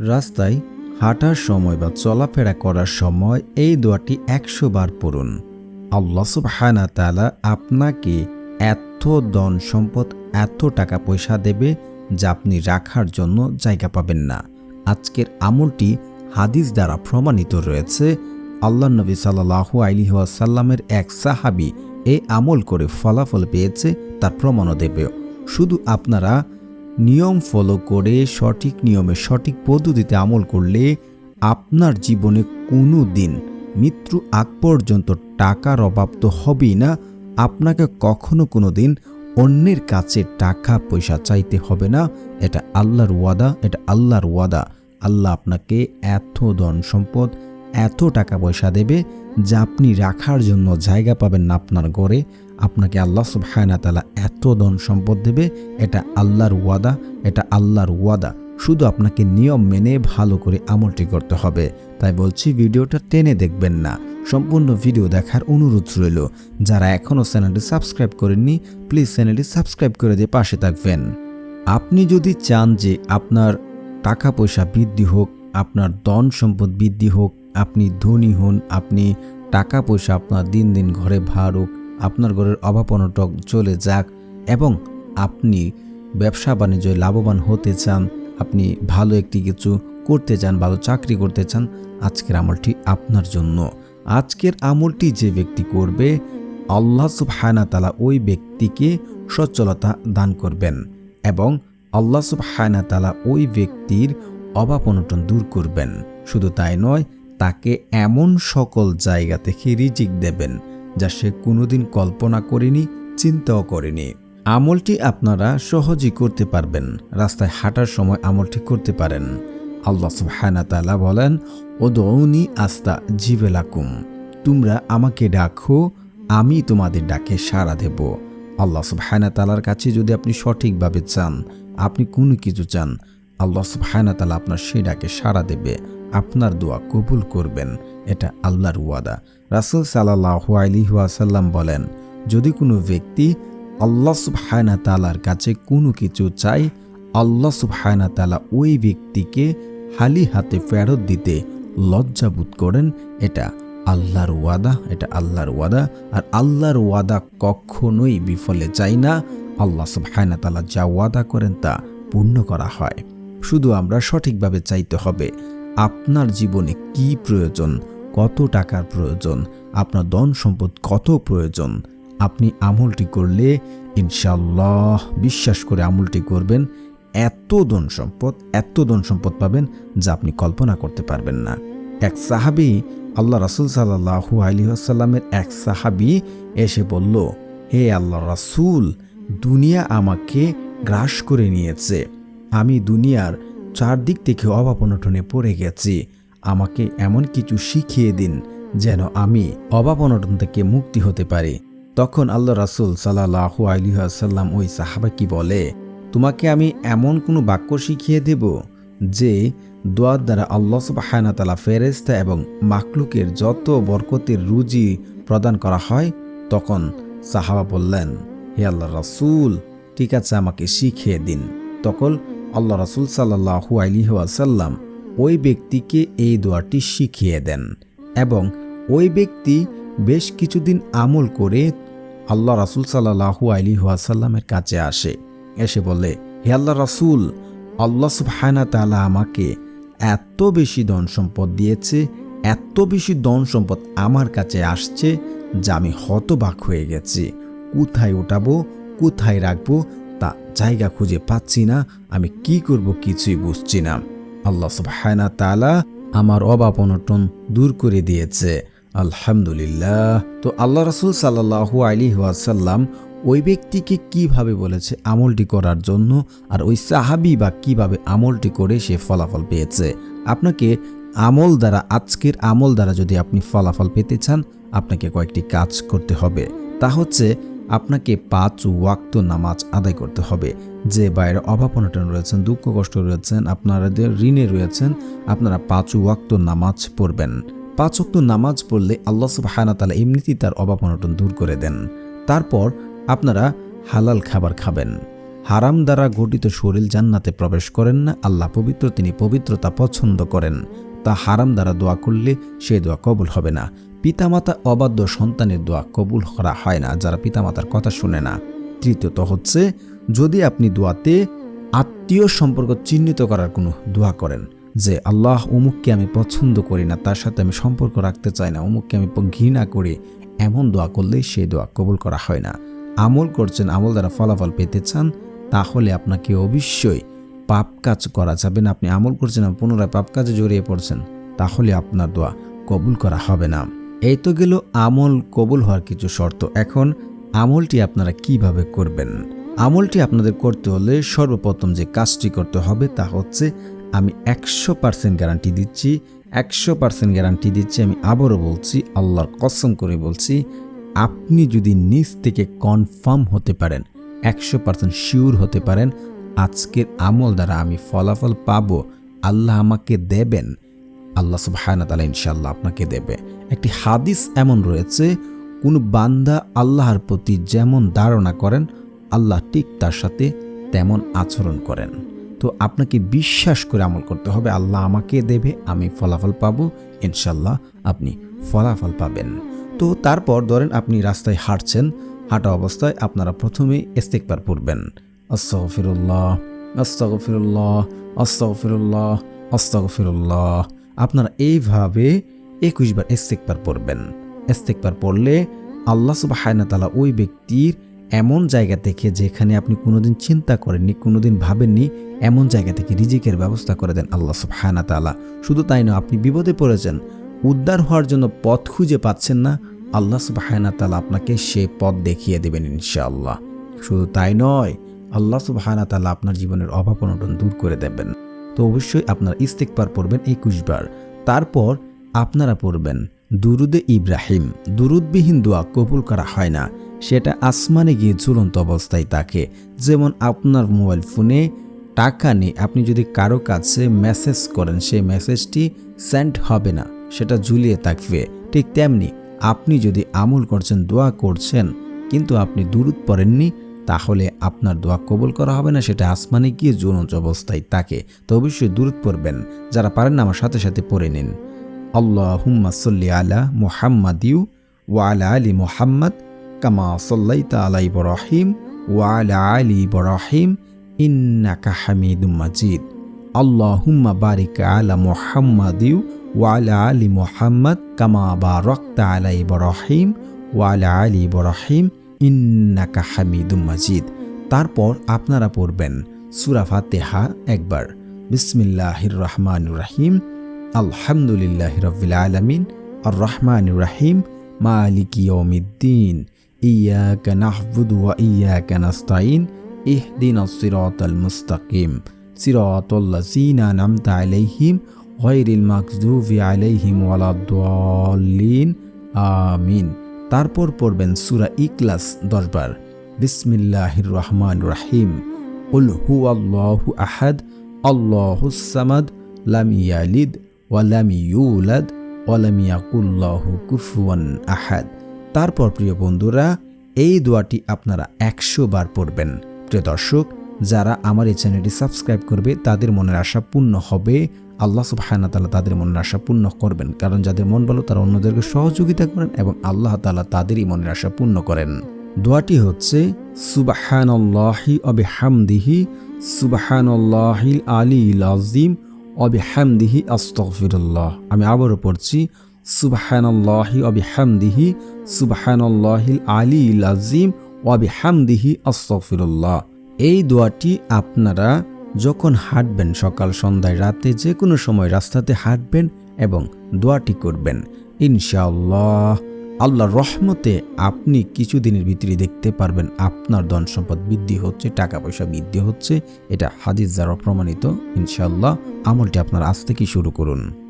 রাস্তায় হাঁটার সময় বা চলাফেরা করার সময় এই দোয়াটি একশো বার পড়ুন। আল্লাহ সুবহানা তালা আপনাকে এত ধন সম্পদ, এত টাকা পয়সা দেবে যা আপনি রাখার জন্য জায়গা পাবেন না। আজকের আমলটি হাদিস দ্বারা প্রমাণিত রয়েছে। আল্লাহ নবী সাল্লাহু আলী ওয়াসাল্লামের এক সাহাবি এই আমল করে ফলাফল পেয়েছে, তার প্রমাণও দেবে। শুধু আপনারা নিয়ম ফলো করে সঠিক নিয়মে সঠিক পদ্ধতিতে আমল করলে আপনার জীবনে কোনো দিন মৃত্যু আগ পর্যন্ত টাকার অভাব তো হবেই না। আপনাকে কখনো কোনো দিন অন্যের কাছে টাকা পয়সা চাইতে হবে না। এটা আল্লাহর ওয়াদা, এটা আল্লাহর ওয়াদা। আল্লাহ আপনাকে এত ধন সম্পদ, এত টাকা পয়সা দেবে যা আপনি রাখার জন্য জায়গা পাবেন না আপনার ঘরে। আপনাকে আল্লাহ সুবহানা তালা এত ধন সম্পদ দেবে, এটা আল্লাহর ওয়াদা, এটা আল্লাহর ওয়াদা। শুধু আপনাকে নিয়ম মেনে ভালো করে আমলটি করতে হবে। তাই বলছি, ভিডিওটা টেনে দেখবেন না। সম্পূর্ণ ভিডিও দেখার অনুরোধ রইল। যারা এখনও চ্যানেলটি সাবস্ক্রাইব করেননি, প্লিজ চ্যানেলটি সাবস্ক্রাইব করে দিয়ে পাশে থাকবেন। আপনি যদি চান যে আপনার টাকা পয়সা বৃদ্ধি হোক, আপনার ধন সম্পদ বৃদ্ধি হোক, আপনি ধনী হন, আপনি টাকা পয়সা আপনার দিন দিন ঘরে ভার হোক আপনার ঘরের অভাব অনটক চলে যাক এবং আপনি ব্যবসা বাণিজ্যে লাভবান হতে চান, আপনি ভালো একটি কিছু করতে চান, ভালো চাকরি করতে চান, আজকের আমলটি আপনার জন্য। আজকের আমলটি যে ব্যক্তি করবে, আল্লাহ সুবহানা তালা ওই ব্যক্তিকে সচ্ছলতা দান করবেন এবং আল্লাহ সুবহানা তালা ওই ব্যক্তির অভাব অনটন দূর করবেন। শুধু তাই নয়, তাকে এমন সকল জায়গা থেকে রিজিক দেবেন যা সে কোনোদিন কল্পনা করেনি, চিন্তাও করেনি। আমলটি আপনারা সহজেই করতে পারবেন। রাস্তায় হাঁটার সময় আমলটি করতে পারেন। আল্লাহ তাআলা বলেন ও দৌনি আস্তা জিবেলাকুম তোমরা আমাকে ডাকো, আমি তোমাদের ডাকে সাড়া দেব। আল্লাহ সুবহানা তালার কাছে যদি আপনি সঠিকভাবে চান, আপনি কোনো কিছু চান আল্লাহ তালা আপনার সেই ডাকে সাড়া দেবে, আপনার দোয়া কবুল করবেন, এটা আল্লাহর ওয়াদা। রাসুল সাল্লাহ আলিহাসাল্লাম বলেন, যদি কোনো ব্যক্তি আল্লাহ সুবহানা তালার কাছে কোনো কিছু চাই আল্লাহ সুবহানা তালা ওই ব্যক্তিকে হালি হাতে ফেরত দিতে লজ্জাবোধ করেন, এটা আল্লাহর ওয়াদা, এটা আল্লাহর ওয়াদা। আর আল্লাহর ওয়াদা কখনোই বিফলে যায় না, আল্লাহ সুবহানা তালা যা ওয়াদা করেন তা পূর্ণ করা হয়। শুধু আমরা সঠিকভাবে চাইতে হবে, আপনার জীবনে কি প্রয়োজন, কত টাকার প্রয়োজন, আপনার ধন সম্পদ কত প্রয়োজন, আপনি আমলটি করলে ইনশাল্লাহ বিশ্বাস করে আমলটি করবেন, এত ধন সম্পদ, এত ধন সম্পদ পাবেন যা আপনি কল্পনা করতে পারবেন না। এক সাহাবি, আল্লাহ রাসুল সাল্লাহু আলিহাসাল্লামের এক সাহাবি এসে বলল, হে আল্লাহ রাসুল, দুনিয়া আমাকে গ্রাস করে নিয়েছে আমি দুনিয়ার চারদিক থেকে অভাব অনটনে পড়ে গেছি। আমাকে এমন কিছু শিখিয়ে দিন যেন আমি অভাব অনটন থেকে মুক্তি হতে পারি। তখন আল্লাহ রাসুল সাল্লাহু আলিহাসাল্লাম ওই সাহাবা কি বলে, তোমাকে আমি এমন কোনো বাক্য শিখিয়ে দেব যে দোয়ার দ্বারা আল্লাহ সুবাহানা তালা ফেরেস্তা এবং মাকলুকের যত বরকতের রুজি প্রদান করা হয়? তখন সাহাবা বললেন, হে আল্লাহ রাসুল, ঠিক আছে, আমাকে শিখিয়ে দিন। তখন আল্লাহ রাসুল সাল্লাহু আলিহাসাল্লাম ওই ব্যক্তিকে এই দোয়াটি শিখিয়ে দেন এবং ওই ব্যক্তি বেশ কিছুদিন আমল করে আল্লাহ রাসুল সাল্লাহু আলী ওয়াসাল্লামের কাছে আসে। এসে বলে, হে আল্লাহ রাসুল, আল্লাহ সুবহানা তালা আমাকে এত বেশি ধন সম্পদ দিয়েছে, এত বেশি ধন সম্পদ আমার কাছে আসছে যা আমি হতবাক হয়ে গেছি। কোথায় ওঠাবো কোথায় রাখব তা জায়গা খুঁজে পাচ্ছি না, আমি কি করব কিছুই বুঝছি না। আল্লাহ সুবহানা তালা আমার অভাব অনটন দূর করে দিয়েছে। আলহামদুলিল্লাহ। তো আল্লাহ রসুল সাল্লাহু আলী ওয়াসাল্লাম ওই ব্যক্তিকে কীভাবে বলেছে আমলটি করার জন্য আর ওই সাহাবি বা কীভাবে আমলটি করে সে ফলাফল পেয়েছে? আপনাকে আমল দ্বারা, আজকের আমল দ্বারা যদি আপনি ফলাফল পেতে চান, আপনাকে কয়েকটি কাজ করতে হবে। তা হচ্ছে আপনাকে পাঁচ ওয়াক্ত নামাজ আদায় করতে হবে। যে বাইরে অভাব অনটন রয়েছেন, দুঃখ কষ্ট রয়েছেন আপনারা ঋণে রয়েছেন, আপনারা পাঁচ ওয়াক্ত নামাজ পড়বেন। পাঁচ ওয়াক্ত নামাজ পড়লে আল্লাহ সুবহানা তালা এমনিতেই তার অভাব অনটন দূর করে দেন। তারপর আপনারা হালাল খাবার খাবেন। হারাম দ্বারা গঠিত শরীর জান্নাতে প্রবেশ করেন না, আল্লাহ পবিত্র, তিনি পবিত্রতা পছন্দ করেন। তা হারাম দ্বারা দোয়া করলে সে দোয়া কবুল হবে না। পিতামাতা অবাধ্য সন্তানের দোয়া কবুল করা হয় না, যারা পিতামাতার কথা শুনে না। তৃতীয়ত হচ্ছে, যদি আপনি দোয়াতে আত্মীয় সম্পর্ক চিহ্নিত করার কোনো দোয়া করেন, যে আল্লাহ অমুককে আমি পছন্দ করি না, তার সাথে আমি সম্পর্ক রাখতে চাই না, অমুককে আমি ঘৃণা করি, এমন দোয়া করলেই সেই দোয়া কবুল করা হয় না। আমল করছেন, আমল দ্বারা ফলাফল পেতে চান, তাহলে আপনাকে অবশ্যই পাপ কাজ করা যাবে না। আপনি আমল করছেন পুনরায় পাপ কাজে জড়িয়ে পড়ছেন, তাহলে আপনার দোয়া কবুল করা হবে না। এই তো গেল আমল কবুল হওয়ার কিছু শর্ত। এখন আমলটি আপনারা কীভাবে করবেন? আমলটি আপনাদের করতে হলে সর্বপ্রথম যে কাজটি করতে হবে তা হচ্ছে আমি একশো পার্সেন্ট গ্যারান্টি দিচ্ছি। একশো পার্সেন্ট গ্যারান্টি দিচ্ছি, আমি আবারও বলছি, আল্লাহর কসম করে বলছি, আপনি যদি নিজ থেকে কনফার্ম হতে পারেন, একশো পার্সেন্ট শিওর হতে পারেন, আজকের আমল দ্বারা আমি ফলাফল পাবো, আল্লাহ আমাকে দেবেন, আল্লাহ সুবহানা তালা ইনশাল্লাহ আপনাকে দেবে। একটি হাদিস এমন রয়েছে, কোন বান্দা আল্লাহর প্রতি যেমন ধারণা করেন, আল্লাহ ঠিক তার সাথে তেমন আচরণ করেন। তো আপনাকে বিশ্বাস করে আমল করতে হবে, আল্লাহ আমাকে দেবে, আমি ফলাফল পাবো ইনশাল্লাহ আপনি ফলাফল পাবেন। তো তারপর ধরেন আপনি রাস্তায় হাঁটছেন, হাঁটা অবস্থায় আপনারা প্রথমেই ইস্তেকবার পড়বেন। আস্তগফিরুল্লাহ আস্তগফিরুল্লাহ আস্তগফিরুল্লাহ আস্তগফিরুল্লাহ। আপনারা এইভাবে একুশবার ইস্তেকবার পড়বেন। ইস্তেকবার পড়লে আল্লাহ তালা ওই ব্যক্তির এমন জায়গা থেকে যেখানে আপনি কোনোদিন চিন্তা করেননি, কোনোদিন ভাবেননি, এমন জায়গা থেকে রিজিকের ব্যবস্থা করে দেন আল্লাহ তালা শুধু তাই নয়, আপনি বিপদে পড়েছেন, উদ্ধার হওয়ার জন্য পথ খুঁজে পাচ্ছেন না, আল্লাহ তালা আপনাকে সে পথ দেখিয়ে দেবেন ইনশাআল্লাহ। শুধু তাই নয়, আল্লাহ তালা আপনার জীবনের অভাব অনটন দূর করে দেবেন। তো অবশ্যই আপনার ইস্তেকবার পড়বেন একুশবার। তারপর আপনারা পড়বেন। দুরুদে ইব্রাহিম, দুরুদবিহীন দোয়া কবুল করা হয় না। সেটা আসমানে গিয়ে ঝুলন্ত অবস্থায় থাকে। যেমন আপনার মোবাইল ফোনে টাকা নেই, আপনি যদি কারও কাছে মেসেজ করেন, সেই মেসেজটি সেন্ড হবে না, সেটা ঝুলিয়ে থাকবে। ঠিক তেমনি আপনি যদি আমল করছেন, দোয়া করছেন, কিন্তু আপনি দূরত পড়েননি, তাহলে আপনার দোয়া কবুল করা হবে না, সেটা আসমানে গিয়ে জ্বলন্ত অবস্থায় তাকে তো অবশ্যই দূরত পড়বেন। যারা পারেন, আমার সাথে সাথে পড়ে নিন। আল্লাহ হুম্মা আলা মুহাম্মাদিউ ওয়ালা আলী মুহাম্মদ কামা সল্লাইতা আলা ইব্রাহিম ওয়ালা আলী ইব্রাহিম ইন্নাকা হামিদুম মাজিদ। আল্লাহুম্মা বারিক আলা মুহাম্মাদিউ ওয়ালা আলী মুহাম্মদ কামা বারাকতা আলা ইব্রাহিম ওয়ালা আলী ইব্রাহিম ইন্নাকা হামিদুম মাজিদ। তারপর আপনারা পড়বেন সুরা ফাতেহা একবার। বিসমিল্লাহির রহমানুর রাহিম। আলহামদুলিল্লাহ রবিল আলমিন আর রহমান রাহিম মালিক ইয়মিদ্দিন ইয়াকা নাহবুদু ওয়া ইয়াকা নাস্তাইন ইহদিন সিরাতাল মুস্তাকিম সিরাতাল্লাযিনা আনআমতা আলাইহিম গায়রিল মাগযুবি আলাইহিম ওয়ালাদ-দাল্লিন আমিন তারপর পড়বেন সূরা ইখলাস 10 বার বিসমিল্লাহির রহমানির রহিম উল হুয়াল্লাহু আহাদ আল্লাহুস সামাদ লাম ইয়ালিদ আহাদ। তারপর, প্রিয় বন্ধুরা, এই দোয়াটি আপনারা একশো বার পড়বেন। প্রিয় দর্শক, যারা আমার এই চ্যানেলটি সাবস্ক্রাইব করবে, তাদের মনের আশা পূর্ণ হবে। আল্লাহ সুবাহানা তালা তাদের মনের আশা পূর্ণ করবেন। কারণ যাদের মন ভালো, তারা অন্যদেরকে সহযোগিতা করেন এবং আল্লাহ তালা তাদেরই মনের আশা পূর্ণ করেন। দোয়াটি হচ্ছে, সুবাহানল্লাহি অবে হামদিহি সুবাহানল্লাহিল আলী আজিম অবে হামদিহি আস্তফিরুল্লাহ আমি আবারও পড়ছি, সুবাহানল্লাহি অবে হামদিহি সুবাহানল্লাহিল আলী আজিম অবে হামদিহি আস্তফিরুল্লাহ এই দোয়াটি আপনারা যখন হাঁটবেন সকাল সন্ধ্যায়, রাতে যে কোনো সময় রাস্তাতে হাঁটবেন এবং দোয়াটি করবেন, ইনশাআল্লাহ। আল্লাহর রহমতে আপনি কিছুদিনের ভিতরে দেখতে পারবেন আপনার ধন সম্পদ বৃদ্ধি হচ্ছে, টাকা পয়সা বৃদ্ধি হচ্ছে। এটা হাদিস দ্বারা প্রমাণিত। ইনশাল্লাহ আমলটি আপনার আজ থেকেই শুরু করুন।